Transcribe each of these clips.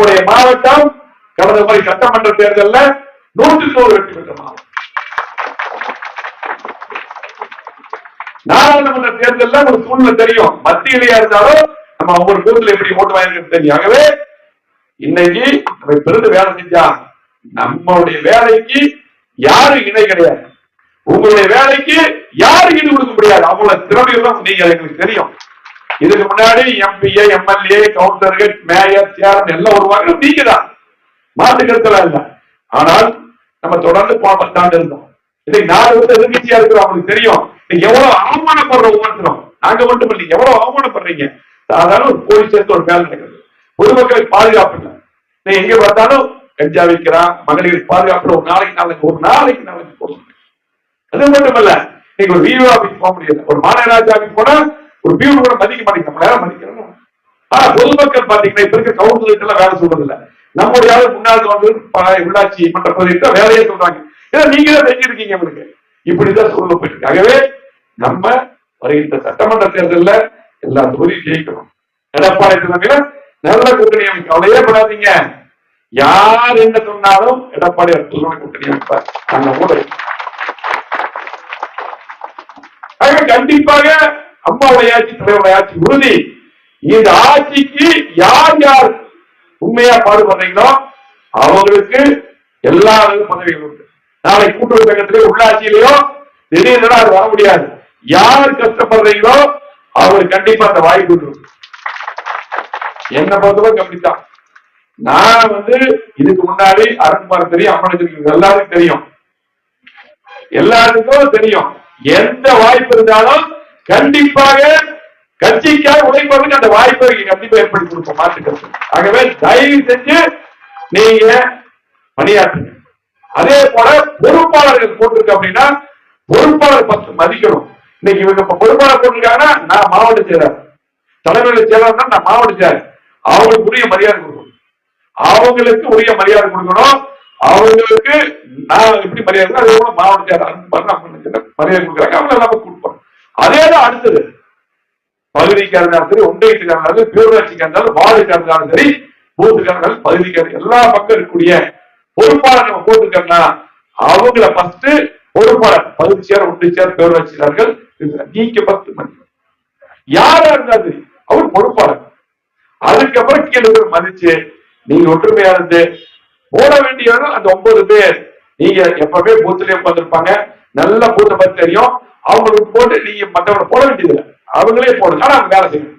நம்முடைய மாவட்டம் கடந்த முறை சட்டமன்ற தேர்தலில் நூற்றுக்கு நூறு வெற்றி பெற்ற மாவட்டம். நாடாளுமன்ற தேர்தலில் ஒரு சூழ்நிலை தெரியும். மத்தியிலேயே இருந்தாலும் நம்ம ஒவ்வொரு பூத்துல எப்படி ஓட்டு வாங்கிருக்கு தெரியும். ஆகவே இன்னைக்கு நம்ம பெருந்து வேலை செஞ்சா நம்மளுடைய வேலைக்கு யாரும் இணை கிடையாது. உங்களுடைய வேலைக்கு யாரும் ஈடு கொடுக்க முடியாது? அவங்கள திறமையெல்லாம் நீங்க எங்களுக்கு தெரியும். இதுக்கு முன்னாடி எம்பிஏ எம்எல்ஏ கவுன்சிலர்கள் மேயர் சேர்மன் எல்லாம் வருவாங்க நீங்க தான் மாற்றுக்கிறதுல இல்ல. ஆனால் நம்ம தொடர்ந்து போன இருந்தோம். இன்னைக்கு நாலு வருஷம் எதிர்கட்சியா இருக்கிறோம். அவங்களுக்கு தெரியும். நீங்க எவ்வளவு அவமானப்படுற ஒவ்வொருத்தரும். நாங்க மட்டும் இல்லை எவ்வளவு அவமானப்படுறீங்க? சாதாரண ஒரு போலீஸ் சேர்த்து ஒரு வேலை நடக்குது. பொதுமக்களை பாதுகாப்பு இல்லை. நீ எங்க பார்த்தாலும் கஞ்சா வைக்கிறான் மகளிருக்கு பாதுகாப்பு. ஒரு நாளைக்கு நாளைக்கு ஒரு நாளைக்கு நாளைக்கு போடுறாங்க அது மட்டும் இல்ல நீங்க ஒரு விஓ ஆபீஸ் போக முடியாது ஒரு மாநகராட்சி ஆபீஸ் போனா ஒரு பியூ கூட மதிக்க மாட்டேங்க நம்ம மதிக்கிறோம்? ஆனா பொதுமக்கள் பாத்தீங்கன்னா இப்ப இருக்க கவுன்சிலருக்கு எல்லாம் வேலை சொல்றது இல்ல நம்முடைய முன்னாள் வந்து உள்ளாட்சி மன்ற பகுதிக்கு வேலையே சொல்றாங்க. ஏன்னா நீங்க தான் செஞ்சிருக்கீங்க அவனுக்கு இப்படிதான் சொல்ல போயிருக்கு ஆகவே நம்ம வருகின்ற சட்டமன்ற தேர்தலில் எல்லா தொகுதியும் ஜெயிக்கணும். எடப்பாடி தலைமையில நல்ல கூட்டணி அமைக்கும் கவலையே படாதீங்க யார் என்ன சொன்னாலும் எடப்பாடி அற்புதமான கூட்டணி அமைப்பார். அந்த கூட ஆக கண்டிப்பாக அம்மாவுடைய ஆட்சி தலைவருடைய ஆட்சி உறுதி. இந்த ஆட்சிக்கு யார் யார் உண்மையா பாடுபடுறீங்களோ அவங்களுக்கு எல்லா பதவிகளும் உண்டு. நாளை கூட்டுறவு சங்கத்திலே உள்ளாட்சியிலேயோ திடீர்னு அது வர முடியாது. யார் கஷ்டப்படுறீங்களோ அவங்களுக்கு கண்டிப்பா அந்த வாய்ப்பு உண்டு. என்ன பொறுத்தவரை கம்மித்தான் நான் வந்து இதுக்கு முன்னாடி அருண்குமார் தெரியும் அம்மனுக்கு எல்லாருக்கும் தெரியும். எல்லாருக்கும் தெரியும். எந்த வாய்ப்பு இருந்தாலும் கண்டிப்பாக கட்சிக்காக உழைப்பதற்கு அந்த வாய்ப்பை கண்டிப்பா ஏற்படுத்தி கொடுப்போம் மாற்றுக்கிறது ஆகவே தயவு செஞ்சு நீங்க பணியாற்றுங்க. அதே போல பொறுப்பாளர்கள் போட்டிருக்கு அப்படின்னா பொறுப்பாளர் பத்து மதிக்கணும். இன்னைக்கு இவங்க இப்ப பொறுப்பாளர் போட்டிருக்காங்கன்னா நான் மாவட்ட செயலர். தலைமையில செயலர்னா நான் மாவட்ட செயலர். அவங்களுக்கு உரிய மரியாதை கொடுக்கணும். அவங்களுக்கு உரிய மரியாதை கொடுக்கணும். அவங்களுக்கு நான் எப்படி மரியாதை அதே போல மாவட்ட செயலர் மரியாதை கொடுக்குறாங்க. அவங்க நம்ம கொடுப்போம் அதே தான் அடுத்தது. பகுதிக்காக இருந்தாலும் சரி ஒன்றியத்துக்காக இருந்தாலும் பேரூராட்சிக்காக இருந்தாலும் வார்டுக்காக இருந்தாலும் சரி பூத்துக்காக இருந்தாலும் பகுதிக்காக எல்லா பக்கம் இருக்கக்கூடிய பொறுப்பாளர் நம்ம போட்டுக்கோம்னா அவங்கள ஃபர்ஸ்ட் பொறுப்பாளர் பகுதி சேர் ஒன்றிய சேர் பேரூராட்சியாளர்கள் நீங்க பத்து மணி யாரா இருந்தாது அவர் பொறுப்பாளர். அதுக்கப்புறம் கீழே மதிச்சு நீங்க ஒற்றுமையா இருந்து போட வேண்டியவர்கள் அந்த ஒன்பது பேர். நீங்க எப்பவுமே பூத்துலயே உட்காந்துருப்பாங்க நல்ல பூத்தை பத்தி தெரியும். அவங்களுக்கு போட்டு நீங்க மத்தவங்களை போட வேண்டியதில்லை அவங்களே போடுங்க. ஆனா அவங்க வேலை செய்யணும்.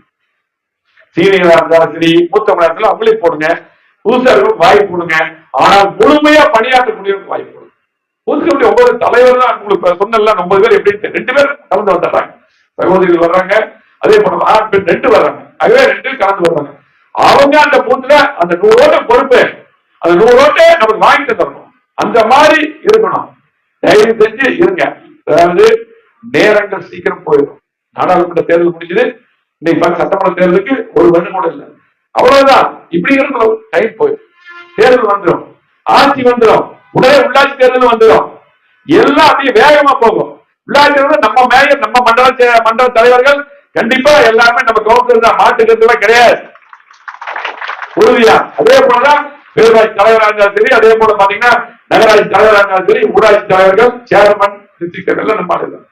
சீனியரா இருந்தாலும் சரி மூத்த இருந்தாலும் அவங்களே போடுங்க. புதுசாக வாய்ப்பு கொடுங்க. ஆனால் முழுமையா பணியாற்றக்கூடியவங்களுக்கு வாய்ப்பு கொடுங்க. புதுசு ஒன்பது தலைவர் தான் உங்களுக்கு சொன்னல ஒன்பது பேர் எப்படி ரெண்டு பேர் கலந்து வந்துடுறாங்க. சகோதரிகள் வர்றாங்க. அதே போல ஆண் பெண் ரெண்டு வர்றாங்க. அதுவே ரெண்டு கலந்து வர்றாங்க அவங்க அந்த பூத்துல அந்த நூறு பொறுப்பு. அந்த நூறு ஓட்டை நமக்கு வாங்கிட்டு தரணும். அந்த மாதிரி இருக்கணும். தயவு செஞ்சு இருங்க. அதாவது நேரங்கள் சீக்கிரம் போயிடும். நாடாளுமன்ற தேர்தல் முடிஞ்சது. இன்னைக்கு பாருங்க சட்டமன்ற தேர்தலுக்கு ஒரு வருடம் கூட இல்லை. அவ்வளவுதான். இப்படி இருக்கணும் டைம் போயிடும். தேர்தல் வந்துடும் ஆட்சி வந்துடும் உடனே உள்ளாட்சி தேர்தல் வந்துடும் எல்லாம் அப்படியே வேகமா போகும். உள்ளாட்சி தேர்தல் நம்ம மேயர் நம்ம மண்டல மண்டல தலைவர்கள் கண்டிப்பா எல்லாருமே நம்ம கவுன்சிலர் தான் மாற்றுக்கிறதுலாம் கிடையாது. உறுதியா. அதே போலதான் பேரூராட்சி தலைவராக இருந்தாலும் சரி அதே போல பாத்தீங்கன்னா நகராட்சி தலைவராக இருந்தாலும் சரி ஊராட்சி தலைவர்கள் சேர்மன் டிஸ்ட்ரிக்ட் எல்லாம் நம்ம ஆளுதான்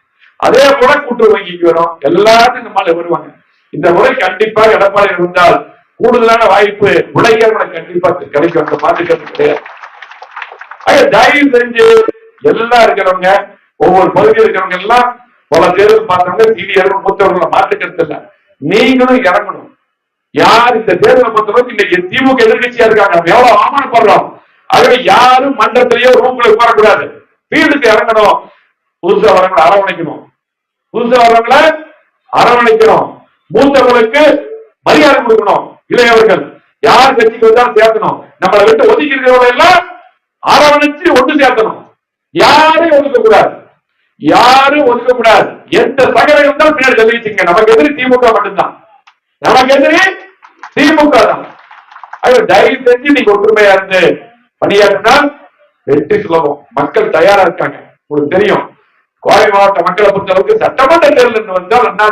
அதே போல கூட்டுறவு வங்கிக்கு வரும். எல்லாத்தையும் இந்த ஆளு வருவாங்க. இந்த முறை கண்டிப்பா எடப்பாடி இருந்தால் கூடுதலான வாய்ப்பு உழைக்கிறவங்க கண்டிப்பா கிடைக்கும். அந்த மாற்றுக்கிறது கிடையாது. தயவு செஞ்சு எல்லாம் இருக்கிறவங்க ஒவ்வொரு பகுதியில் இருக்கிறவங்க எல்லாம் பல தேர்தல் பார்த்தவங்க சீனியர்கள் மூத்தவர்களை மாற்றுக்கிறது இல்ல. நீங்களும் இறங்கணும். யார் இந்த தேர்தலை பொறுத்தவரைக்கும் இன்னைக்கு திமுக எதிர்கட்சியா இருக்காங்க. நம்ம எவ்வளவு அவமானப்படுறோம். ஆகவே யாரும் மன்றத்திலேயோ ரூம்ல உட்காரக்கூடாது. ஃபீல்டுக்கு இறங்கணும். புதுசா வரவங்களை அரவணைக்கணும். புதுசா வரவங்களை அரவணைக்கணும். மூத்தவங்களுக்கு மரியாதை கொடுக்கணும். இளையவர்கள் யார் கட்சிக்கு வந்தாலும் சேர்க்கணும் நம்மளை விட்டு ஒதுக்கி இருக்கிறவங்க எல்லாம் அரவணைச்சு ஒன்று சேர்க்கணும் யாரையும் ஒதுக்க கூடாது. யாரும் ஒதுக்க கூடாது. எந்த சகலை இருந்தாலும் பின்னாடி தெரிவிச்சுங்க நமக்கு எதிரி திமுக மட்டும்தான். நமக்கு எதிரி திமுக தான். தயவு செஞ்சு நீங்க ஒற்றுமையா இருந்து பணியாற்றினால் வெற்றி சுலபம். மக்கள் தயாரா இருக்காங்க. உங்களுக்கு தெரியும். கோவை மாவட்ட மக்களை பொறுத்தளவுக்கு சட்டமன்ற தேர்தல் வந்தால் அண்ணா